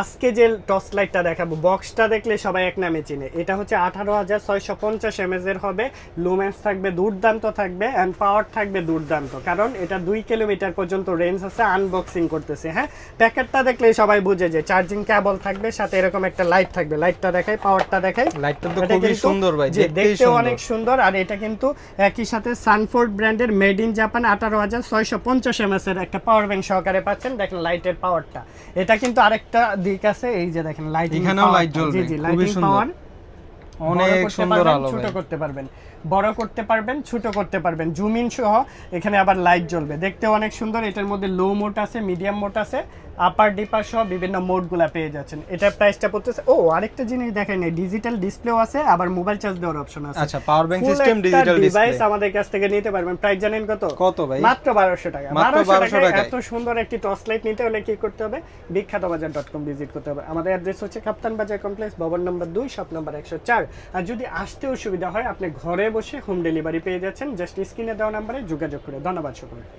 আজকে যে টর্চ লাইটটা দেখাবো বক্সটা দেখলে সবাই এক নামে চিনে। এটা হচ্ছে আঠারো হাজার ছয়শো পঞ্চাশ এমএজ এর হবে লুমেন্স থাকবে দুর্দান্ত থাকবে অ্যান্ড পাওয়ার থাকবে দুর্দান্ত কারণ এটা দুই কিলোমিটার পর্যন্ত রেঞ্জ আছে আনবক্সিং করতেছে হ্যাঁ? প্যাকেটটা দেখলে সবাই বুঝে যে চার্জিং কেবল থাকবে সাথে এরকম একটা লাইট থাকবে। লাইটটা দেখাই পাওয়ারটা দেখাই। লাইটটা তো খুবই সুন্দর ভাই সুন্দর। অনেক সুন্দর আর এটা কিন্তু একই সাথে সানফোর্ড ব্র্যান্ডের মেড ইন জাপান আঠারো হাজার ছয়শো পঞ্চাশ এমএস এর একটা পাওয়ার ব্যাংক সহকারে পাচ্ছেন। দেখেন লাইটের পাওয়ারটা এটা কিন্তু আরেকটা দিক আছে এই যে দেখেন লাইটিং এখানেও লাইট জ্বলবে, জি জি লাইটিং সুন্দর। পাওয়ার অনেক সুন্দর আলো ছোট করতে পারবেন। বড় করতে পারবেন ছোট করতে পারবেন। জুম ইন সহ এখানে আবার লাইট জ্বলবে। দেখতে অনেক সুন্দর এটার মধ্যে লো মোড আছে মিডিয়াম মোড আছে আপার ডিপার সহ বিভিন্ন মোডগুলা পেয়ে যাচ্ছেন। এটার প্রাইসটা পড়তেছে ও আরেকটা জিনিস দেখেন ডিজিটাল ডিসপ্লেও আছে আবার মোবাইল চার্জ দেওয়ার অপশন আছে। আচ্ছা power bank system digital display আমাদের কাছ থেকে নিতে পারবেন। প্রাইস জানেন কত? কত ভাই? মাত্র বারোশো টাকা। মাত্র 1200 টাকায় টাকায়। এত সুন্দর একটি টর্চ লাইট নিতে হলে কি করতে হবে? বিখ্যাত বাজার ডট কম ভিজিট করতে হবে। আমাদের অ্যাড্রেস হচ্ছে কাপ্তান বাজার কমপ্লেক্স ভবন নম্বর দুই শপ নম্বর একশো চার। আর যদি আসতে অসুবিধা হয়, আপনি ঘরে বসে হোম ডেলিভারি পেয়ে যাচ্ছেন। জাস্ট স্ক্রিনে দেওয়া নাম্বারে যোগাযোগ করে। ধন্যবাদ সকলকে।